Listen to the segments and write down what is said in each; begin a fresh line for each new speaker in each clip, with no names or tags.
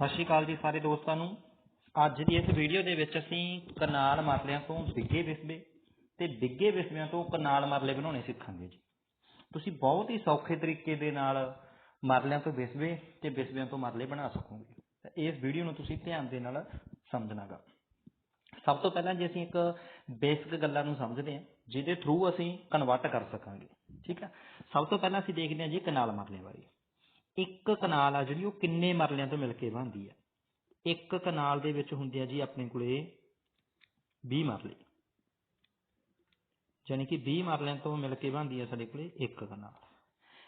ਸਤਿ ਸ਼੍ਰੀ ਅਕਾਲ ਜੀ ਸਾਰੇ ਦੋਸਤਾਂ ਨੂੰ। ਅੱਜ ਦੀ ਇਸ ਵੀਡੀਓ ਦੇ ਵਿੱਚ ਅਸੀਂ ਕਨਾਲ ਮਰਲਿਆਂ ਤੋਂ ਬਿੱਗੇ ਵਿਸਬੇ ਤੇ ਬਿੱਗੇ ਵਿਸਬਿਆਂ ਤੋਂ ਕਨਾਲ ਮਰਲੇ ਬਣਾਉਣੇ ਸਿੱਖਾਂਗੇ ਜੀ। ਤੁਸੀਂ ਬਹੁਤ ਹੀ ਸੌਖੇ ਤਰੀਕੇ ਦੇ ਨਾਲ ਮਰਲਿਆਂ ਤੋਂ ਵਿਸਬੇ ਤੇ ਵਿਸਬਿਆਂ ਤੋਂ ਮਰਲੇ ਬਣਾ ਸਕੋਗੇ। ਇਸ ਵੀਡੀਓ ਨੂੰ ਤੁਸੀਂ ਧਿਆਨ ਦੇ ਨਾਲ ਸਮਝਣਾਗਾ। ਸਭ ਤੋਂ ਪਹਿਲਾਂ ਜੇ ਅਸੀਂ ਇੱਕ ਬੇਸਿਕ ਗੱਲਾਂ ਨੂੰ ਸਮਝਦੇ ਹਾਂ, ਜਿਹਦੇ ਥਰੂ ਅਸੀਂ ਕਨਵਰਟ ਕਰ ਸਕਾਂਗੇ। ਠੀਕ ਹੈ ਸਭ ਤੋਂ ਪਹਿਲਾਂ ਅਸੀਂ ਦੇਖਦੇ ਹਾਂ ਜੀ ਕਨਾਲ ਮਰਲੇ ਬਾਰੇ। ਇੱਕ ਕਨਾਲ ਆ ਜਿਹੜੀ ਉਹ ਕਿੰਨੇ ਮਰਲਿਆਂ ਤੋਂ ਮਿਲ ਕੇ ਬਣਦੀ ਹੈ ਇੱਕ ਕਨਾਲ ਦੇ ਵਿੱਚ ਹੁੰਦੇ ਆ ਜੀ ਆਪਣੇ ਕੋਲੇ 20 ਮਰਲੇ। ਯਾਨੀ ਕਿ 20 ਮਰਲਿਆਂ ਤੋਂ ਮਿਲ ਕੇ ਬਣਦੀ ਹੈ ਸਾਡੇ ਕੋਲੇ ਇੱਕ ਕਨਾਲ।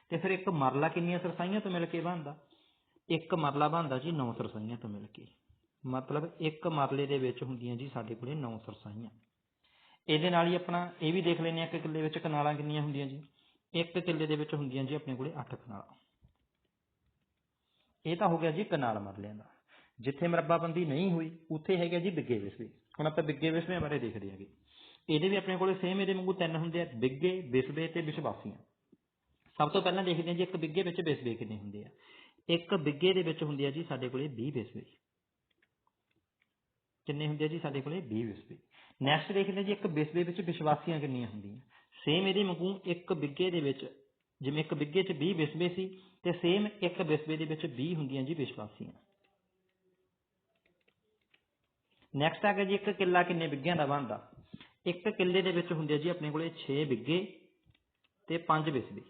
ਤੇ ਫਿਰ ਇੱਕ ਮਰਲਾ ਕਿੰਨੀਆਂ ਸਰਸਾਈਆਂ ਤੋਂ ਮਿਲ ਕੇ ਬਣਦਾ ਇੱਕ ਮਰਲਾ ਬਣਦਾ ਜੀ 9 ਸਰਸਾਈਆਂ ਤੋਂ ਮਿਲ ਕੇ। ਮਤਲਬ ਇੱਕ ਮਰਲੇ ਦੇ ਵਿੱਚ ਹੁੰਦੀਆਂ ਜੀ ਸਾਡੇ ਕੋਲੇ 9 ਸਰਸਾਈਆਂ। ਇਹਦੇ ਨਾਲ ਹੀ ਆਪਣਾ ਇਹ ਵੀ ਦੇਖ ਲੈਂਦੇ ਆ ਕਿ ਕਿੱਲੇ ਵਿੱਚ ਕਨਾਲਾਂ ਕਿੰਨੀਆਂ ਹੁੰਦੀਆਂ ਜੀ। ਇੱਕ ਕਿੱਲੇ ਦੇ ਵਿੱਚ ਹੁੰਦੀਆਂ ਜੀ ਆਪਣੇ ਕੋਲੇ 8 ਕਨਾਲਾਂ। ਇਹ ਤਾਂ ਹੋ ਗਿਆ ਜੀ ਕਨਾਲ ਮਰਲਿਆਂ ਦਾ। ਜਿੱਥੇ ਮਰੱਬਾਬੰਦੀ ਨਹੀਂ ਹੋਈ, ਉੱਥੇ ਹੈਗਾ ਜੀ ਬਿੱਗੇ ਵਿਸਵੇ ਹੁਣ ਆਪਾਂ ਬਿੱਗੇ ਵਿਸਵੇ ਬਾਰੇ ਦੇਖਦੇ ਹਾਂਗੇ। ਇਹਦੇ ਵੀ ਆਪਣੇ ਕੋਲੇ ਸੇਮ ਇਹਦੇ ਵਾਂਗੂ ਤਿੰਨ ਹੁੰਦੇ ਆ, ਬਿੱਗੇ ਵਿਸਵੇ ਤੇ ਵਿਸ਼ਵਾਸੀਆਂ। ਸਭ ਤੋਂ ਪਹਿਲਾਂ ਦੇਖਦੇ ਹਾਂ ਜੀ, ਇੱਕ ਬਿੱਗੇ ਵਿੱਚ ਵਿਸਵੇ ਕਿੰਨੇ ਹੁੰਦੇ ਆ। ਇੱਕ ਬਿੱਗੇ ਦੇ ਵਿੱਚ ਹੁੰਦੇ ਆ ਜੀ ਸਾਡੇ ਕੋਲੇ 20 ਵਿਸਵੇ ਕਿੰਨੇ ਹੁੰਦੇ ਆ ਜੀ ਸਾਡੇ ਕੋਲੇ 20 ਵਿਸਵੇ ਨੈਕਸਟ ਦੇਖਦੇ ਹਾਂ ਜੀ, ਇੱਕ ਵਿਸਵੇ ਵਿੱਚ ਵਿਸ਼ਵਾਸੀਆਂ ਕਿੰਨੀਆਂ ਹੁੰਦੀਆਂ। ਸੇਮ ਇਹਦੇ ਵਾਂਗੂ ਇੱਕ ਬਿੱਗੇ ਦੇ ਵਿੱਚ, ਜਿਵੇਂ ਇੱਕ ਬਿੱਗੇ 'ਚ 20 ਵਿਸਵੇ ਸੀ ਤੇ ਸੇਮ ਇੱਕ ਵਿਸਵੇ ਦੇ ਵਿੱਚ 20 ਹੁੰਦੀਆਂ ਜੀ ਵਿਸ਼ਵਾਸੀਆਂ। ਨੈਕਸਟ ਆ ਗਿਆ ਜੀ ਇੱਕ ਕਿੱਲਾ ਕਿੰਨੇ ਬਿੱਗਿਆਂ ਦਾ ਬਣਦਾ? ਇੱਕ ਕਿੱਲੇ ਦੇ ਵਿੱਚ ਹੁੰਦੇ ਆ ਜੀ ਆਪਣੇ ਕੋਲੇ 6 ਬਿੱਗੇ ਤੇ 5 ਵਿਸਵੇ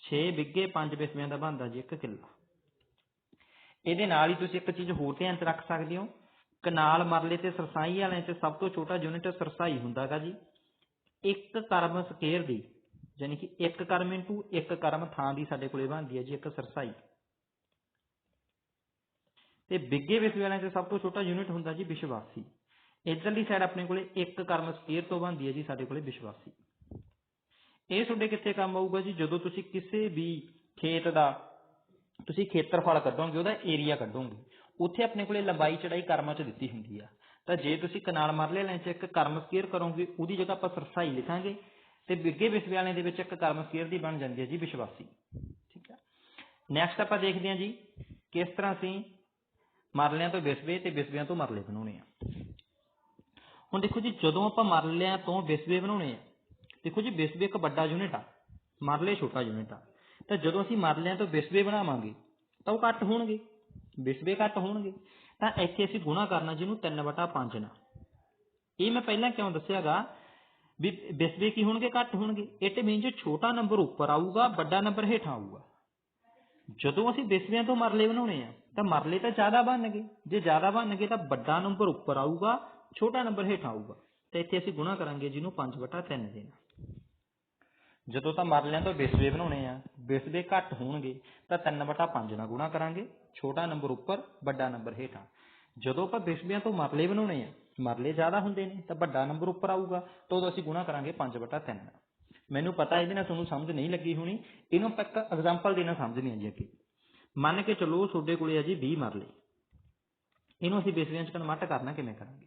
6 ਬਿੱਗੇ 5 ਬਿਸਵਿਆਂ ਦਾ ਬਣਦਾ ਜੀ ਇੱਕ ਕਿੱਲਾ। ਇਹਦੇ ਨਾਲ ਹੀ ਤੁਸੀਂ ਇੱਕ ਚੀਜ਼ ਹੋਰ ਧਿਆਨ 'ਚ ਰੱਖ ਸਕਦੇ ਹੋ। ਕਨਾਲ ਮਰਲੇ ਤੇ ਸਰਸਾਈ ਵਾਲਿਆਂ 'ਚ ਸਭ ਤੋਂ ਛੋਟਾ ਯੂਨਿਟ ਸਰਸਾਈ ਹੁੰਦਾਗਾ ਜੀ। ਇੱਕ ਕਰਮ ਸਕੇਅਰ ਦੀ ਯਾਨੀ ਕਿ ਇੱਕ ਕਰਮ ਇਨਟੂ ਇੱਕ ਕਰਮ ਥਾਂ ਦੀ ਸਾਡੇ ਕੋਲੇ ਬਣਦੀ ਹੈ ਜੀ, ਇੱਕ ਸਰਸਾਈ। ਤੇ ਬਿੱਗੇ ਵਿਸਵੇ 'ਚ ਸਭ ਤੋਂ ਛੋਟਾ ਯੂਨਿਟ ਹੁੰਦਾ ਜੀ ਵਿਸ਼ਵਾਸੀ। ਇਧਰਲੀ ਸਾਈਡ ਆਪਣੇ ਕੋਲੇ ਇੱਕ ਕਰਮ ਸਕੇਅਰ ਤੋਂ ਬਣਦੀ ਹੈ ਜੀ, ਸਾਡੇ ਕੋਲੇ ਵਿਸ਼ਵਾਸੀ। ਇਹ ਤੁਹਾਡੇ ਕਿੱਥੇ ਕੰਮ ਆਊਗਾ ਜੀ? ਜਦੋਂ ਤੁਸੀਂ ਕਿਸੇ ਵੀ ਖੇਤ ਦਾ ਤੁਸੀਂ ਖੇਤਰਫਲ ਕੱਢੋਗੇ, ਉਹਦਾ ਏਰੀਆ ਕੱਢੋਗੇ। ਉੱਥੇ ਆਪਣੇ ਕੋਲੇ ਲੰਬਾਈ ਚੜਾਈ ਕਰਮਾਂ 'ਚ ਦਿੱਤੀ ਹੁੰਦੀ ਆ। ਤਾਂ ਜੇ ਤੁਸੀਂ ਕਨਾਲ ਮਰਲੇ ਲੈਣ 'ਚ ਇੱਕ ਕਰਮ ਸਕੇਅਰ ਕਰੋਗੇ, ਉਹਦੀ ਜਗ੍ਹਾ ਆਪਾਂ ਸਰਸਾਈ ਲਿਖਾਂਗੇ। ਤੇ ਬਿੱਗੇ ਵਿਸਵੇ ਦੇ ਵਿੱਚ ਇੱਕ ਕਰਮ ਸਕੇਅਰ ਦੀ ਬਣ ਜਾਂਦੀ ਹੈ ਜੀ ਵਿਸ਼ਵਾਸੀ। ਠੀਕ ਹੈ। ਨੈਕਸਟ ਆਪਾਂ ਦੇਖਦੇ ਹਾਂ ਜੀ, ਕਿਸ ਤਰ੍ਹਾਂ ਅਸੀਂ ਮਰਲਿਆਂ ਤੋਂ ਬਿਸਵੇ ਤੇ ਵਿਸਵਿਆਂ ਤੋਂ ਮਰਲੇ ਬਣਾਉਣੇ ਆ। ਹੁਣ ਦੇਖੋ ਜੀ, ਜਦੋਂ ਆਪਾਂ ਮਰਲਿਆਂ ਤੋਂ ਬਿਸਵੇ ਬਣਾਉਣੇ ਆ, ਦੇਖੋ ਜੀ, ਬਿਸਵੇ ਇੱਕ ਵੱਡਾ ਯੂਨਿਟ ਆ, ਮਰਲੇ ਛੋਟਾ ਯੂਨਿਟ ਆ। ਤਾਂ ਜਦੋਂ ਅਸੀਂ ਮਰਲਿਆਂ ਤੋਂ ਬਿਸਵੇ ਬਣਾਵਾਂਗੇ, ਤਾਂ ਉਹ ਘੱਟ ਹੋਣਗੇ, ਬਿਸਵੇ ਘੱਟ ਹੋਣਗੇ। ਤਾਂ ਇੱਥੇ ਅਸੀਂ ਗੁਣਾ ਕਰਨਾ ਜਿਹਨੂੰ 3/5 ਨਾਲ ਇਹ ਮੈਂ ਪਹਿਲਾਂ ਕਿਉਂ ਦੱਸਿਆਗਾ? ਵੀ ਵਿਸਵੇ ਕੀ ਹੋਣਗੇ, ਘੱਟ ਹੋਣਗੇ। ਇਟ ਮੀਨਸ ਛੋਟਾ ਨੰਬਰ ਉੱਪਰ ਆਊਗਾ, ਵੱਡਾ ਨੰਬਰ ਹੇਠਾਂ ਆਊਗਾ। ਜਦੋਂ ਅਸੀਂ ਵਿਸਵਿਆਂ ਤੋਂ ਮਰਲੇ ਬਣਾਉਣੇ ਆ, ਤਾਂ ਮਰਲੇ ਤਾਂ ਜ਼ਿਆਦਾ ਬਣਨਗੇ। ਜੇ ਜ਼ਿਆਦਾ ਬਣਨਗੇ ਤਾਂ ਵੱਡਾ ਨੰਬਰ ਉੱਪਰ ਆਊਗਾ, ਛੋਟਾ ਨੰਬਰ ਹੇਠਾਂ ਆਊਗਾ। ਤੇ ਇੱਥੇ ਅਸੀਂ ਗੁਣਾ ਕਰਾਂਗੇ ਜਿਹਨੂੰ 5/3 ਦੇ ਨਾਲ ਜਦੋਂ ਤਾਂ ਮਰਲਿਆਂ ਤੋਂ ਬਿਸਵੇ ਬਣਾਉਣੇ ਆ, ਬਿਸਵੇ ਘੱਟ ਹੋਣਗੇ, ਤਾਂ 3/5 ਨਾਲ ਗੁਣਾ ਕਰਾਂਗੇ। ਛੋਟਾ ਨੰਬਰ ਉੱਪਰ, ਵੱਡਾ ਨੰਬਰ ਹੇਠਾਂ। ਜਦੋਂ ਆਪਾਂ ਵਿਸਵਿਆਂ ਤੋਂ ਮਰਲੇ ਬਣਾਉਣੇ ਆ ਮਰਲੇ ਜ਼ਿਆਦਾ ਹੁੰਦੇ ਨੇ, ਤਾਂ ਵੱਡਾ ਨੰਬਰ ਉੱਪਰ ਆਊਗਾ, ਤਾਂ ਉਦੋਂ ਅਸੀਂ ਗੁਣਾ ਕਰਾਂਗੇ 5/3 ਨਾਲ ਮੈਨੂੰ ਪਤਾ ਇਹਦੇ ਨਾਲ ਤੁਹਾਨੂੰ ਸਮਝ ਨਹੀਂ ਲੱਗੀ ਹੋਣੀ, ਇਹਨੂੰ ਆਪਾਂ ਇੱਕ ਐਗਜ਼ਾਮਪਲ ਦੇ ਨਾਲ ਸਮਝਣੀ ਹੈ ਜੀ ਅੱਗੇ। ਮੰਨ ਕੇ ਚੱਲੋ ਤੁਹਾਡੇ ਕੋਲੇ ਆ ਜੀ 20 ਮਰਲੇ। ਇਹਨੂੰ ਅਸੀਂ ਵਿਸਵਿਆਂ 'ਚ ਕਨਵਰਟ ਕਰਨਾ ਕਿਵੇਂ ਕਰਾਂਗੇ?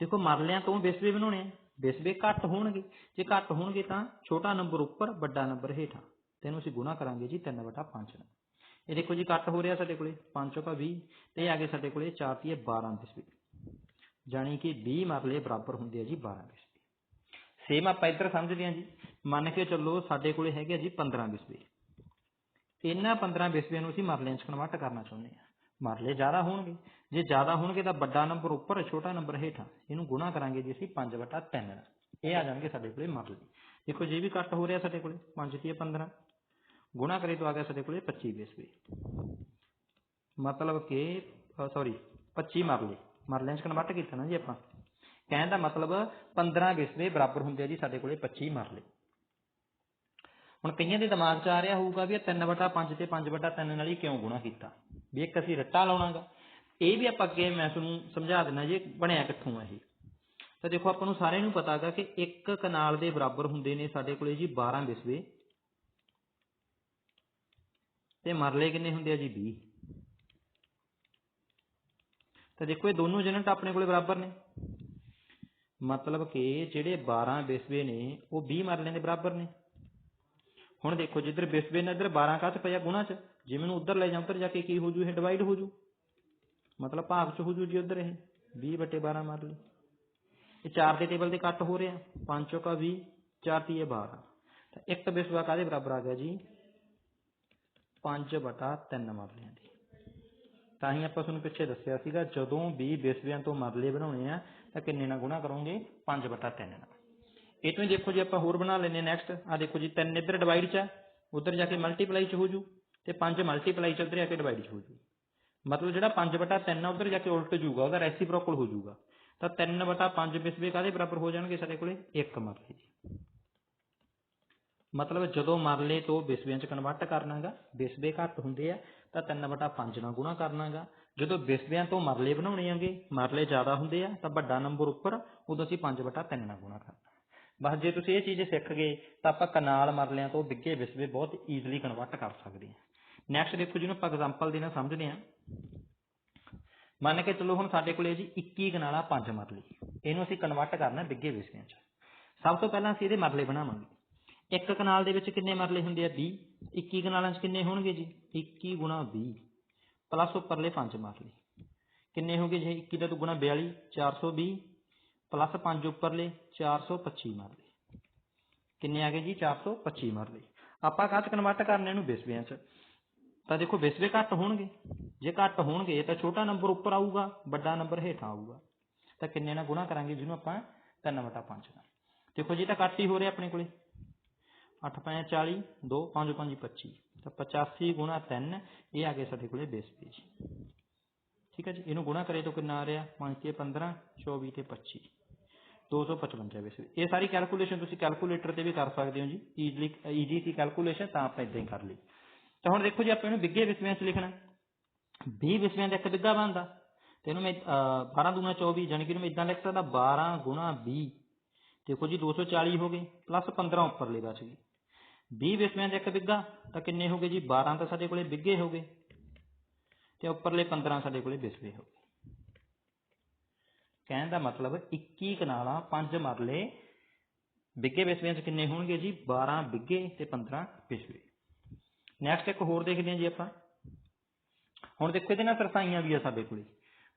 ਦੇਖੋ ਮਰਲਿਆਂ ਤੋਂ ਵਿਸਵੇ ਬਣਾਉਣੇ ਆ ਵਿਸਵੇ ਘੱਟ ਹੋਣਗੇ। ਜੇ ਘੱਟ ਹੋਣਗੇ ਤਾਂ ਛੋਟਾ ਨੰਬਰ ਉੱਪਰ, ਵੱਡਾ ਨੰਬਰ ਹੇਠਾਂ। ਤੇ ਇਹਨੂੰ ਅਸੀਂ ਗੁਣਾ ਕਰਾਂਗੇ ਜੀ 3/5 ਨਾਲ। ਇਹ ਦੇਖੋ ਜੀ ਘੱਟ ਹੋ ਰਿਹਾ ਸਾਡੇ ਕੋਲੇ 5 ਚੌਕਾ 20 ਤੇ ਇਹ ਆ ਗਏ ਸਾਡੇ ਕੋਲੇ 4 ਤੀਏ 12 ਵਿਸਵੇ ਜਾਣੀ ਕਿ 20 ਮਰਲੇ ਬਰਾਬਰ ਹੁੰਦੇ ਆ ਜੀ 12 ਵਿਸਵੇ ਸੇਮ ਆਪਾਂ ਇੱਧਰ ਸਮਝਦੇ ਹਾਂ ਜੀ। ਮੰਨ ਕੇ ਚੱਲੋ ਸਾਡੇ ਕੋਲੇ ਹੈਗੇ ਆ ਜੀ 15 ਵਿਸਵੇ ਇਹਨਾਂ 15 ਵਿਸਵਿਆਂ ਨੂੰ ਅਸੀਂ ਮਰਲਿਆਂ 'ਚ ਕਨਵਰਟ ਕਰਨਾ ਚਾਹੁੰਦੇ ਹਾਂ। ਮਰਲੇ ਜ਼ਿਆਦਾ ਹੋਣਗੇ। ਜੇ ਜ਼ਿਆਦਾ ਹੋਣਗੇ ਤਾਂ ਵੱਡਾ ਨੰਬਰ ਉੱਪਰ, ਛੋਟਾ ਨੰਬਰ ਹੇਠਾਂ। ਇਹਨੂੰ ਗੁਣਾ ਕਰਾਂਗੇ ਜੀ ਅਸੀਂ 5/3 ਨਾਲ ਇਹ ਆ ਜਾਣਗੇ ਸਾਡੇ ਕੋਲੇ ਮਰਲੇ। ਦੇਖੋ ਜੇ ਵੀ ਕੱਟ ਹੋ ਰਿਹਾ ਸਾਡੇ ਕੋਲੇ 5 ਤੀਏ 15 ਗੁਣਾ ਕਰੇ ਤਾਂ ਆ ਗਿਆ ਸਾਡੇ ਕੋਲੇ 25 ਵਿਸਵੇ ਮਤਲਬ ਕਿ ਸੌਰੀ 25 ਮਰਲੇ। ਮਰਲਿਆਂ 'ਚ ਕਨਵਰਟ ਕੀਤਾ ਨਾ ਜੀ ਆਪਾਂ। ਕਹਿਣ ਦਾ ਮਤਲਬ 15 ਵਿਸਵੇ ਬਰਾਬਰ ਹੁੰਦੇ ਆ ਜੀ ਸਾਡੇ ਕੋਲੇ 25 ਮਰਲੇ। ਹੁਣ ਕਈਆਂ ਦੇ ਦਿਮਾਗ 'ਚ ਆ ਰਿਹਾ ਹੋਊਗਾ ਵੀ ਇਹ 3/5 ਤੇ 5/3 ਨਾਲ ਹੀ ਕਿਉਂ ਗੁਣਾ ਕੀਤਾ? ਵੀ ਇੱਕ ਅਸੀਂ ਰੱਟਾ ਲਾਉਣਾਗਾ। ਇਹ ਵੀ ਆਪਾਂ ਅੱਗੇ ਮੈਂ ਤੁਹਾਨੂੰ ਸਮਝਾ ਦਿੰਦਾ ਜੀ, ਬਣਿਆ ਕਿੱਥੋਂ ਆ ਇਹ। ਤਾਂ ਦੇਖੋ ਆਪਾਂ ਨੂੰ ਸਾਰਿਆਂ ਨੂੰ ਪਤਾ ਹੈਗਾ ਕਿ ਇੱਕ ਕਨਾਲ ਦੇ ਬਰਾਬਰ ਹੁੰਦੇ ਨੇ ਸਾਡੇ ਕੋਲੇ ਜੀ 12 ਵਿਸਵੇ ਤੇ ਮਰਲੇ ਕਿੰਨੇ ਹੁੰਦੇ ਆ ਜੀ 20 ਤਾਂ ਦੇਖੋ ਇਹ ਦੋਨੋਂ ਯੂਨਿਟ ਆਪਣੇ ਕੋਲੇ ਬਰਾਬਰ ਨੇ। ਮਤਲਬ ਕਿ ਜਿਹੜੇ 12 ਵਿਸਵੇ ਨੇ, ਉਹ 20 ਮਰਲਿਆਂ ਦੇ ਬਰਾਬਰ ਨੇ। ਹੁਣ ਦੇਖੋ ਜਿੱਧਰ ਵਿਸਵੇ ਨੇ ਇੱਧਰ 12 ਕਾਹਚ ਪਿਆ ਗੁਣਾ ਚ? ਜੇ ਮੈਨੂੰ ਉੱਧਰ ਲੈ ਜਾ ਉੱਧਰ ਜਾ ਕੇ ਕੀ ਹੋ ਜੂ ਇਹ ਡਿਵਾਈਡ ਹੋ ਜੂ ਮਤਲਬ ਭਾਗ ਚ ਹੋ ਜੂ ਜੀ ਉਧਰ ਇਹ। 20 12 ਮਰਲੇ ਇਹ 4 ਦੇ ਟੇਬਲ ਤੇ ਕੱਟ ਹੋ ਰਿਹਾ। 5 ਚੋਕਾ 20 4 ਤੀਏ 12 ਤਾਂ ਇੱਕ ਬਿਸਵਾ ਕਾਹਦੇ ਬਰਾਬਰ ਆ ਗਿਆ ਜੀ? 5 ਬਟਾ 3 ਮਰਲਿਆਂ ਦੇ। ਤਾਂ ਹੀ ਆਪਾਂ ਤੁਹਾਨੂੰ ਪਿੱਛੇ ਦੱਸਿਆ ਸੀਗਾ, ਜਦੋਂ ਵੀ ਬਿਸਵਿਆਂ ਤੋਂ ਮਰਲੇ ਬਣਾਉਣੇ ਆ, ਤਾਂ ਕਿੰਨੇ ਨਾਲ ਗੁਣਾ ਕਰੋਗੇ? 5 ਬਟਾ 3 ਨਾਲ। ਇਹ ਤੋਂ ਹੀ ਦੇਖੋ ਜੀ, ਆਪਾਂ ਹੋਰ ਬਣਾ ਲੈਨੇ ਨੈਕਸਟ ਆ ਦੇਖੋ ਜੀ 3 ਇੱਧਰ ਡਿਵਾਈਡ ਚ ਆ, ਉਧਰ ਜਾ ਕੇ ਮਲਟੀਪਲਾਈ ਚ ਹੋ ਜੂ, ਤੇ 5 ਮਲਟੀਪਲਾਈ ਚ ਉੱਧਰ ਜਾ ਕੇ ਡਿਵਾਈਡ ਚ ਹੋ ਜੂ। ਮਤਲਬ ਜਿਹੜਾ 5 ਬਟਾ 3 ਆ, ਉਧਰ ਜਾ ਕੇ ਉਲਟ ਜੂਗਾ, ਉਹਦਾ ਰੈਸੀਪ੍ਰੋਕਲ ਹੋ ਜੂਗਾ। ਤਾਂ 3 ਬਟਾ 5 ਬਿਸਵੇ ਕਾਹਦੇ ਬਰਾਬਰ ਹੋ ਜਾਣਗੇ ਸਾਡੇ ਕੋਲੇ? 1 ਮਰਲੇ ਜੀ। ਮਤਲਬ ਜਦੋਂ ਮਰਲੇ ਤੋਂ ਬਿਸਵਿਆਂ ਚ ਕਨਵਰਟ ਕਰਨਾਗਾ ਬਿਸਵੇ ਘੱਟ ਹੁੰਦੇ ਆ ਤਾਂ 3 ਬਟਾ 5 ਨਾਲ ਗੁਣਾ ਕਰਨਾਗਾ। ਜਦੋਂ ਬਿਸਵਿਆਂ ਤੋਂ ਮਰਲੇ ਬਣਾਉਣੇ ਆਂਗੇ, ਮਰਲੇ ਜ਼ਿਆਦਾ ਹੁੰਦੇ ਆ, ਤਾਂ ਵੱਡਾ ਨੰਬਰ ਉੱਪਰ ਉਦੋਂ ਅਸੀਂ 5 ਬਟਾ 3 ਨਾਲ ਗੁਣਾ ਕਰਨਾ। ਬਸ ਜੇ ਤੁਸੀਂ ਇਹ ਚੀਜ਼ ਸਿੱਖ ਗਏ, ਤਾਂ ਆਪਾਂ ਕਨਾਲ ਮਰਲਿਆਂ ਤੋਂ ਬਿੱਗੇ ਵਿਸਵੇ ਬਹੁਤ ਈਜ਼ੀਲੀ ਕਨਵਰਟ ਕਰ ਸਕਦੇ ਹਾਂ। ਨੈਕਸਟ ਦੇਖੋ ਜਿਹਨੂੰ ਆਪਾਂ ਐਗਜ਼ਾਮਪਲ ਦੇ ਨਾਲ ਸਮਝਦੇ ਹਾਂ। ਮੰਨ ਕੇ ਚੱਲੋ ਹੁਣ ਸਾਡੇ ਕੋਲੇ ਜੀ 21 ਕਨਾਲਾ 5 ਮਰਲੇ। ਇਹਨੂੰ ਅਸੀਂ ਕਨਵਰਟ ਕਰਨਾ ਬਿੱਗੇ ਵਿਸਵਿਆਂ 'ਚ। ਸਭ ਤੋਂ ਪਹਿਲਾਂ ਅਸੀਂ ਇਹਦੇ ਮਰਲੇ ਬਣਾਵਾਂਗੇ। ਇੱਕ ਕਨਾਲ ਦੇ ਵਿੱਚ ਕਿੰਨੇ ਮਰਲੇ ਹੁੰਦੇ ਆ? 20 21 ਕਨਾਲਾਂ 'ਚ ਕਿੰਨੇ ਹੋਣਗੇ ਜੀ? 21 ਗੁਣਾ 20 ਪਲੱਸ ਉੱਪਰਲੇ 5 ਮਰਲੇ। ਕਿੰਨੇ ਹੋਗੇ ਜੀ? 21 ਦਾ ਦੁੱਗਣਾ 42 420 ਪਲੱਸ 5 ਉੱਪਰਲੇ 425 ਮਰਲੇ। ਕਿੰਨੇ ਆ ਗਏ ਜੀ? 425 ਮਰਲੇ। ਆਪਾਂ ਕਾਹ ਕਨਵਰਟ ਕਰਨੇ ਨੂੰ ਬਿਸਵਿਆਂ ਚ? ਤਾਂ ਦੇਖੋ, ਬਿਸਵੇ ਘੱਟ ਹੋਣਗੇ। ਜੇ ਘੱਟ ਹੋਣਗੇ, ਤਾਂ ਛੋਟਾ ਨੰਬਰ ਉੱਪਰ ਆਊਗਾ, ਵੱਡਾ ਨੰਬਰ ਹੇਠਾਂ ਆਊਗਾ। ਤਾਂ ਕਿੰਨੇ ਨਾਲ ਗੁਣਾ ਕਰਾਂਗੇ ਜਿਹਨੂੰ ਆਪਾਂ 3/5 ਨਾਲ। ਦੇਖੋ ਜੀ ਤਾਂ ਘੱਟ ਹੀ ਹੋ ਰਿਹਾ ਆਪਣੇ ਕੋਲੇ। 8 5 40 2 5 5 25 ਤਾਂ 85 ਗੁਣਾ 3 ਇਹ ਆ ਗਏ ਸਾਡੇ ਕੋਲੇ ਬੇਸ ਪੇਜ ਠੀਕ ਹੈ ਜੀ? ਇਹਨੂੰ ਗੁਣਾ ਕਰੇ ਤਾਂ ਕਿੰਨਾ ਆ ਰਿਹਾ? 5 ਤੇ 15 24 ਤੇ 25 255 ਬਿਸਵੇ ਇਹ ਸਾਰੀ ਕੈਲਕੂਲੇਸ਼ਨ ਤੁਸੀਂ ਕੈਲਕੂਲੇਟਰ ਤੇ ਵੀ ਕਰ ਸਕਦੇ ਹੋ ਜੀ। ਈਜ਼ਲੀ ਈਜ਼ੀ ਸੀ ਕੈਲਕੂਲੇਸ਼ਨ ਤਾਂ ਆਪਾਂ ਇਦਾਂ ਹੀ ਕਰ ਲਈ ਤਾਂ ਹੁਣ ਦੇਖੋ ਜੀ ਆਪਾਂ ਇਹਨੂੰ ਬਿੱਗੇ ਵਿਸਵਿਆਂ 'ਚ ਲਿਖਣਾ। 20 ਵਿਸਵਿਆਂ ਦਾ ਇੱਕ ਬਿੱਗਾ ਬਣਦਾ। ਤੇ ਇਹਨੂੰ ਮੈਂ ਅਹ, 12 ਦੂਣਾ 24 ਜਾਣੀ ਕਿ ਇਹਨੂੰ ਮੈਂ ਇਦਾਂ ਲਿਖ ਸਕਦਾ 12 ਗੁਣਾ 20 ਦੇਖੋ ਜੀ 240 ਹੋ ਗਏ ਪਲੱਸ 15 ਉੱਪਰਲੇ ਬਚ ਗਏ। 20 ਵਿਸਵਿਆਂ ਚ ਇੱਕ ਬਿੱਗਾ ਤਾਂ ਕਿੰਨੇ ਹੋ ਗਏ ਜੀ? 12 ਤਾਂ ਸਾਡੇ ਕੋਲੇ ਬਿੱਗੇ ਹੋ ਗਏ। ਤੇ ਉੱਪਰਲੇ 15 ਸਾਡੇ ਕੋਲੇ ਬਿਸਵੇ ਹੋ ਗਏ। ਕਹਿਣ ਦਾ ਮਤਲਬ 21 ਕਨਾਲਾਂ 5 ਮਰਲੇ ਬਿੱਗੇ ਬਿਸਵਿਆਂ 'ਚ ਕਿੰਨੇ ਹੋਣਗੇ ਜੀ? 12 ਬਿੱਗੇ ਤੇ 15 ਵਿਸ਼ਵੇ। ਨੈਕਸਟ ਇੱਕ ਹੋਰ ਦੇਖਦੇ ਹਾਂ ਜੀ ਆਪਾਂ। ਹੁਣ ਦੇਖੋ ਇਹਦੇ ਨਾਲ ਸਰਸਾਈਆਂ ਵੀ ਆ ਸਾਡੇ ਕੋਲੇ।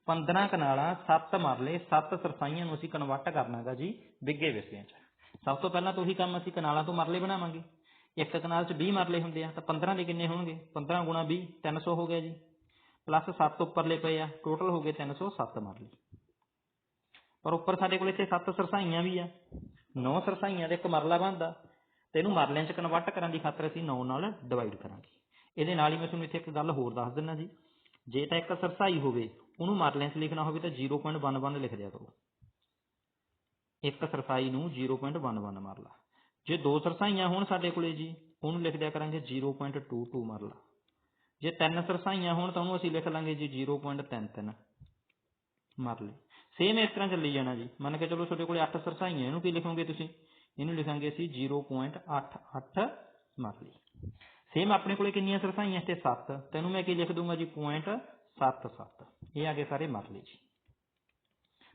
15 ਕਨਾਲਾਂ 7 ਮਰਲੇ 7 ਸਰਸਾਈਆਂ ਨੂੰ ਅਸੀਂ ਕਨਵਰਟ ਕਰਨਾਗਾ ਜੀ ਬਿੱਗੇ ਵਿਸਵਿਆਂ 'ਚ। ਸਭ ਤੋਂ ਪਹਿਲਾਂ ਤਾਂ ਉਹੀ ਕੰਮ ਅਸੀਂ ਕਨਾਲਾਂ ਤੋਂ ਮਰਲੇ ਬਣਾਵਾਂਗੇ। ਇੱਕ ਕਨਾਲ 'ਚ 20 ਮਰਲੇ ਹੁੰਦੇ ਆ, ਤਾਂ 15 ਦੇ ਕਿੰਨੇ ਹੋਣਗੇ? 15 ਗੁਣਾ 20 300 ਹੋ ਗਿਆ ਜੀ। ਪਲੱਸ 7 ਉੱਪਰਲੇ ਪਏ ਆ ਟੋਟਲ ਹੋ ਗਏ 307 ਮਰਲੇ। ਪਰ ਉੱਪਰ ਸਾਡੇ ਕੋਲ ਇੱਥੇ 7 ਸਰਸਾਈਆਂ ਵੀ ਆ। 9 ਸਰਸਾਈਆਂ ਦੇ ਇੱਕ ਮਰਲਾ ਬਣਦਾ। ਤੇ ਇਹਨੂੰ ਮਰਲਿਆਂ 'ਚ ਕਨਵਰਟ ਕਰਨ ਦੀ ਖਾਤਰ ਅਸੀਂ 9 ਨਾਲ ਡਿਵਾਈਡ ਕਰਾਂਗੇ। ਇਹਦੇ ਨਾਲ ਹੀ ਮੈਂ ਤੁਹਾਨੂੰ ਇੱਥੇ ਇੱਕ ਗੱਲ ਹੋਰ ਦੱਸ ਦਿੰਦਾ ਜੀ। ਜੇ ਤਾਂ ਇੱਕ ਸਰਸਾਈ ਹੋਵੇ, ਉਹਨੂੰ ਮਰਲਿਆਂ 'ਚ ਲਿਖਣਾ ਹੋਵੇ ਤਾਂ 0.11 ਲਿਖ ਦਿਆ ਕਰੋ। ਇੱਕ ਸਰਸਾਈ ਨੂੰ 0.11 ਮਰਲਾ। ਜੇ ਦੋ ਸਰਸਾਈਆਂ ਹੋਣ ਸਾਡੇ ਕੋਲੇ ਜੀ, ਉਹਨੂੰ ਲਿਖ ਦਿਆ ਕਰਾਂਗੇ 0.22 ਮਰਲਾ। ਜੇ ਤਿੰਨ ਸਰਸਾਈਆਂ ਹੋਣ ਤਾਂ ਉਹਨੂੰ ਅਸੀਂ ਲਿਖ ਲਾਂਗੇ ਜੀ 0.33 ਮਰਲੇ। ਸੇਮ ਇਸ ਤਰ੍ਹਾਂ ਚੱਲੀ ਜਾਣਾ ਜੀ। ਮੰਨ ਕੇ ਚਲੋ ਤੁਹਾਡੇ ਕੋਲੇ 8 ਸਰਸਾਈਆਂ, ਇਹਨੂੰ ਕੀ ਲਿਖੋਗੇ ਤੁਸੀਂ? ਇਹਨੂੰ ਲਿਖਾਂਗੇ ਅਸੀਂ 0.88 ਮਰਲੀ। ਸੇਮ ਆਪਣੇ ਕੋਲੇ ਕਿੰਨੀਆਂ ਸਰਸਾਈਆਂ ਤੇ 7 ਤੈਨੂੰ ਮੈਂ ਕੀ ਲਿਖ ਦੂੰਗਾ ਜੀ? 0.77 ਇਹ ਆ ਗਏ ਸਾਰੇ ਮਰਲੇ ਜੀ।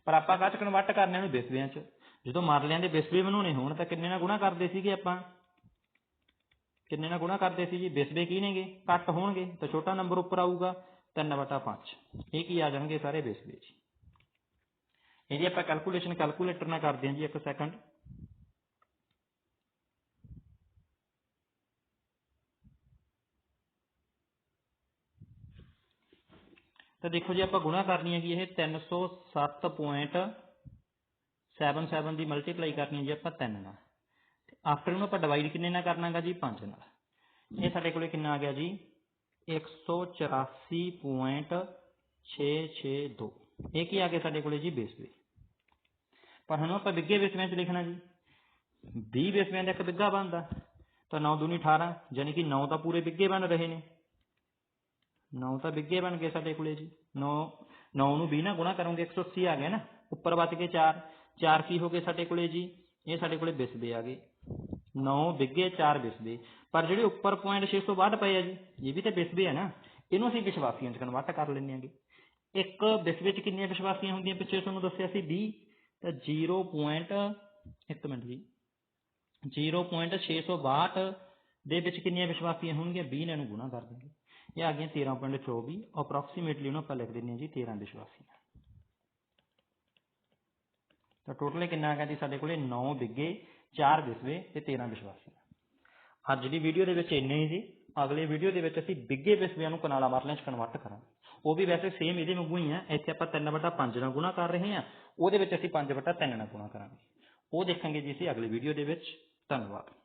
ਪਰ ਆਪਾਂ ਕਾਚ ਚ ਕਨਵਰਟ ਕਰਨੇ ਨੂੰ ਬਿਸਵਿਆਂ ਚ। ਜਦੋਂ ਮਰਲਿਆਂ ਦੇ ਬਿਸਵੇ ਬਣਾਉਣੇ ਹੋਣ ਤਾਂ ਕਿੰਨੇ ਨਾਲ ਗੁਣਾ ਕਰਦੇ ਸੀਗੇ ਆਪਾਂ? ਕਿੰਨੇ ਨਾਲ ਗੁਣਾ ਕਰਦੇ ਸੀ ਜੀ? ਬਿਸਵੇ ਕੀ ਨੇਗੇ? ਘੱਟ ਹੋਣਗੇ, ਤਾਂ ਛੋਟਾ ਨੰਬਰ ਉੱਪਰ ਆਊਗਾ 3/5 ਇਹ ਕੀ ਆ ਜਾਣਗੇ ਸਾਰੇ ਬਿਸਵੇ ਜੀ? ਇਹਦੀ ਆਪਾਂ ਕੈਲਕੂਲੇਸ਼ਨ ਕੈਲਕੂਲੇਟਰ ਨਾਲ ਕਰਦੇ ਹਾਂ ਜੀ ਇੱਕ ਸੈਕੰਡ ਤਾਂ ਦੇਖੋ ਜੀ, ਆਪਾਂ ਗੁਣਾ ਕਰਨੀ ਹੈਗੀ ਇਹ 307.77 ਦੀ ਮਲਟੀਪਲਾਈ ਕਰਨੀ ਹੈ ਜੀ ਆਪਾਂ 3 ਨਾਲ। ਤੇ ਆਫਟਰ ਨੂੰ ਆਪਾਂ ਡਿਵਾਈਡ ਕਿੰਨੇ ਨਾਲ ਕਰਨਾਗਾ ਜੀ? 5 ਨਾਲ। ਇਹ ਸਾਡੇ ਕੋਲੇ ਕਿੰਨਾ ਆ ਗਿਆ ਜੀ? 184.662 ਇਹ ਕੀ ਆ ਗਿਆ ਸਾਡੇ ਕੋਲੇ ਜੀ ਬੇਸਵੇ ਪਰ ਹੁਣ ਆਪਾਂ ਬਿੱਗੇ ਵਿਸਵਿਆਂ 'ਚ ਲਿਖਣਾ ਜੀ। 20 ਵਿਸਵਿਆਂ ਦਾ ਇੱਕ ਬਿੱਗਾ ਬਣਦਾ। ਤਾਂ 9 ਦੂਣੀ 18 ਯਾਨੀ ਕਿ 9 ਤਾਂ ਪੂਰੇ ਬਿੱਗੇ ਬਣ ਰਹੇ ਨੇ। 9 ਤਾਂ ਬਿੱਗੇ ਬਣ ਗਏ ਸਾਡੇ ਕੋਲੇ ਜੀ। 9 9 ਨੂੰ 20 ਨਾਲ ਗੁਣਾ ਕਰੋਗੇ 180 ਆ ਗਿਆ ਨਾ। ਉੱਪਰ ਬਚ ਗਏ 4 4 ਕੀ ਹੋ ਗਏ ਸਾਡੇ ਕੋਲੇ ਜੀ? ਇਹ ਸਾਡੇ ਕੋਲੇ ਬਿਸਵੇ ਆ ਗਏ। 9 ਬਿੱਗੇ 4 ਬਿਸਵੇ ਪਰ ਜਿਹੜੇ ਉੱਪਰ ਪੁਆਇੰਟ 662 ਪਏ ਆ ਜੀ, ਇਹ ਵੀ ਤੇ ਬਿਸਵੇ ਆ ਨਾ। ਇਹਨੂੰ ਅਸੀਂ ਵਿਸ਼ਵਾਸੀਆਂ 'ਚ ਕਨਵਰਟ ਕਰ ਲੈਂਦੇ ਆਂਗੇ। ਇੱਕ ਬਿਸਵੇ 'ਚ ਕਿੰਨੀਆਂ ਵਿਸ਼ਵਾਸੀਆਂ ਹੁੰਦੀਆਂ? ਪਿੱਛੇ ਤੁਹਾਨੂੰ ਦੱਸਿਆ ਸੀ 20 ਤਾਂ 0. ਇੱਕ ਮਿੰਟ ਜੀ। 0.662 ਦੇ ਵਿੱਚ ਕਿੰਨੀਆਂ ਵਿਸ਼ਵਾਸੀਆਂ ਹੋਣਗੀਆਂ? 20 ਨਾਲ ਇਹਨੂੰ ਗੁਣਾ ਕਰ ਦਾਂਗੇ ਇਹ ਆ ਗਈਆਂ 13.24 ਅਪਰੋਕਸੀਮੇਟਲੀ ਉਹਨੂੰ ਆਪਾਂ ਲਿਖ ਦਿੰਦੇ ਹਾਂ ਜੀ 13 ਵਿਸ਼ਵਾਸੀਆਂ। ਤਾਂ ਟੋਟਲ ਕਿੰਨਾ ਹੈਗਾ ਜੀ? ਸਾਡੇ ਕੋਲੇ 9 ਬਿੱਗੇ 4 ਵਿਸਵੇ ਤੇ 13 ਵਿਸ਼ਵਾਸੀਆਂ ਅੱਜ ਦੀ ਵੀਡੀਓ ਦੇ ਵਿੱਚ ਇੰਨੇ ਹੀ ਜੀ। ਅਗਲੇ ਵੀਡੀਓ ਦੇ ਵਿੱਚ ਅਸੀਂ ਬਿੱਗੇ ਵਿਸਵਿਆਂ ਨੂੰ ਕਨਾਲਾ ਮਾਰਲਿਆਂ 'ਚ ਕਨਵਰਟ ਕਰਾਂਗੇ। ਉਹ ਵੀ ਵੈਸੇ ਸੇਮ ਇਹਦੇ ਵਾਂਗੂ ਹੀ ਆ। ਇੱਥੇ ਆਪਾਂ 3/5 ਨਾਲ ਗੁਣਾ ਕਰ ਰਹੇ ਹਾਂ। ਉਹਦੇ ਵਿੱਚ ਅਸੀਂ 5/3 ਨਾਲ ਗੁਣਾ ਕਰਾਂਗੇ। ਉਹ ਦੇਖਾਂਗੇ ਜੀ ਅਸੀਂ ਅਗਲੀ ਵੀਡੀਓ ਦੇ ਵਿੱਚ। ਧੰਨਵਾਦ।